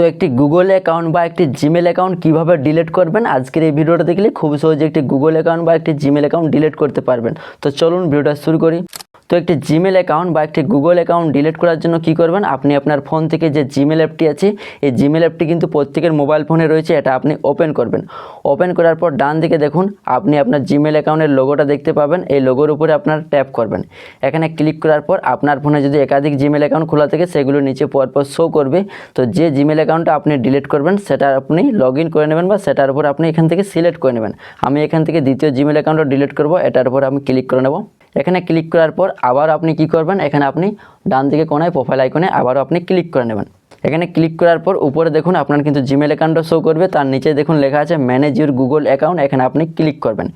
তো একটি Google account বা একটি জিমেল অ্যাকাউন্ট কীভাবে ডিলিট করবেন? আজকের এই ভিডিওটা দেখলে খুব সহজে একটি গুগল অ্যাকাউন্ট বা একটি জিমেল অ্যাকাউন্ট ডিলিট করতে পারবেন। তো চলুন ভিডিওটা শুরু করি। তো একটি জিমেল অ্যাকাউন্ট বা একটি গুগল অ্যাকাউন্ট ডিলিট করার জন্য কি করবেন? আপনি আপনার ফোন থেকে যে জিমেল অ্যাপটি আছে, এই জিমেল অ্যাপটি কিন্তু প্রত্যেকের মোবাইল ফোনে রয়েছে, এটা আপনি ওপেন করবেন। ওপেন করার পর ডান দিকে দেখুন, আপনি আপনার জিমেল অ্যাকাউন্টের লোগোটা দেখতে পাবেন, এই লোগোর উপরে আপনার ট্যাপ করবেন। এখানে ক্লিক করার পর আপনার ফোনে যদি একাধিক জিমেল অ্যাকাউন্ট খোলা থাকে, সেগুলো নিচে পরপর শো করবে। তো যে জিমেল অ্যাকাউন্টটা আপনি ডিলিট করবেন, সেটা আপনি লগ করে নেবেন বা সেটার উপর আপনি এখান থেকে সিলেক্ট করে নেবেন। আমি এখান থেকে দ্বিতীয় জিমেল অ্যাকাউন্টটা ডিলিট করব, এটার উপর আমি ক্লিক করে নেব। এখানে ক্লিক করার পর আবার আপনি কি করবেন? এখানে আপনি ডান দিকে কোনায় প্রোফাইল আইকনে আবারও আপনি ক্লিক করে নেবেন। এখানে ক্লিক করার পর উপরে দেখুন আপনার কিন্তু জিমেল অ্যাকাউন্টটা শো করবে। তার নিচে দেখুন লেখা আছে ম্যানেজ ইউর গুগল অ্যাকাউন্ট এখানে আপনি ক্লিক করবেন।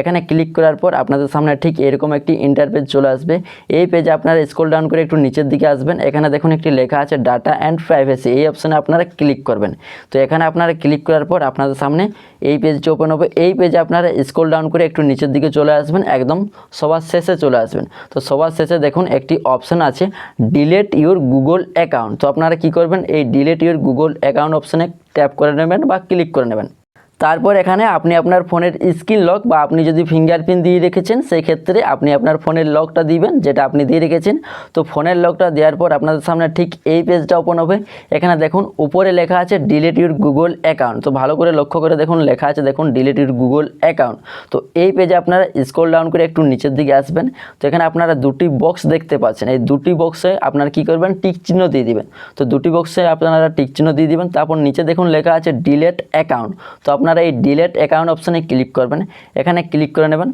এখানে ক্লিক করার পর আপনাদের সামনে ঠিক এরকম একটি ইন্টারপেজ চলে আসবে। এই পেজে আপনারা স্ক্রল ডাউন করে একটু নিচের দিকে আসবেন। এখানে দেখুন একটি লেখা আছে ডাটা অ্যান্ড প্রাইভেসি এই অপশানে আপনারা ক্লিক করবেন। তো এখানে আপনারা ক্লিক করার পর আপনাদের সামনে এই পেজটি ওপেন হবে। এই পেজে আপনারা স্ক্রল ডাউন করে একটু নিচের দিকে চলে আসবেন। একদম সবার শেষে চলে আসবেন। তো সবার শেষে দেখুন একটি অপশান আছে ডিলেট ইউর গুগল অ্যাকাউন্ট তো আপনারা কী করবেন? এই ডিলেট ইউর গুগল অ্যাকাউন্ট অপশানে ট্যাপ করে নেবেন বা ক্লিক করে নেবেন। তারপর এখানে আপনি আপনার ফোনের স্ক্রিন লক বা আপনি যদি ফিঙ্গারপ্রিন্ট দিয়ে রেখেছেন সেই ক্ষেত্রে আপনি আপনার ফোনের লকটা দিবেন, যেটা আপনি দিয়ে রেখেছেন। তো ফোনের লকটা দেওয়ার পর আপনাদের সামনে ঠিক এই পেজটা ওপেন হবে। এখানে দেখুন, উপরে লেখা আছে ডিলিট ইউর গুগল অ্যাকাউন্ট তো ভালো করে লক্ষ্য করে দেখুন, লেখা আছে দেখুন ডিলিট ইউর গুগল অ্যাকাউন্ট তো এই পেজে আপনারা স্ক্রল ডাউন করে একটু নিচের দিকে আসবেন। তো এখানে আপনারা দুটি বক্স দেখতে পাচ্ছেন। এই দুটি বক্সে আপনারা কি করবেন? টিক চিহ্ন দিয়ে দিবেন। তো দুটি বক্সে আপনারা টিক চিহ্ন দিয়ে দিবেন। তারপর নিচে দেখুন, লেখা আছে ডিলেট অ্যাকাউন্ট তো আপনারা এই ডিলেট অ্যাকাউন্ট অপশানে ক্লিক করবেন। এখানে ক্লিক করে নেবেন।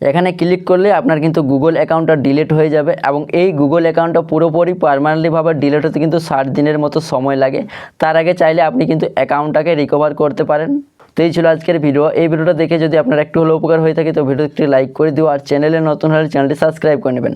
এখানে ক্লিক করলে আপনার কিন্তু গুগল অ্যাকাউন্টটা ডিলিট হয়ে যাবে এবং এই গুগল অ্যাকাউন্টটা পুরোপুরি পারমানেন্টলিভাবে ডিলিট হতে কিন্তু ষাট দিনের মতো সময় লাগে। তার আগে চাইলে আপনি কিন্তু অ্যাকাউন্টটাকে রিকভার করতে পারেন। তো এই ছিল আজকের ভিডিও। এই ভিডিওটা দেখে যদি আপনার একটু হলেও উপকার হয়ে থাকে, তো ভিডিওটি লাইক করে দিও। আর চ্যানেলে নতুন হলে চ্যানেলটি সাবস্ক্রাইব করে নেবেন।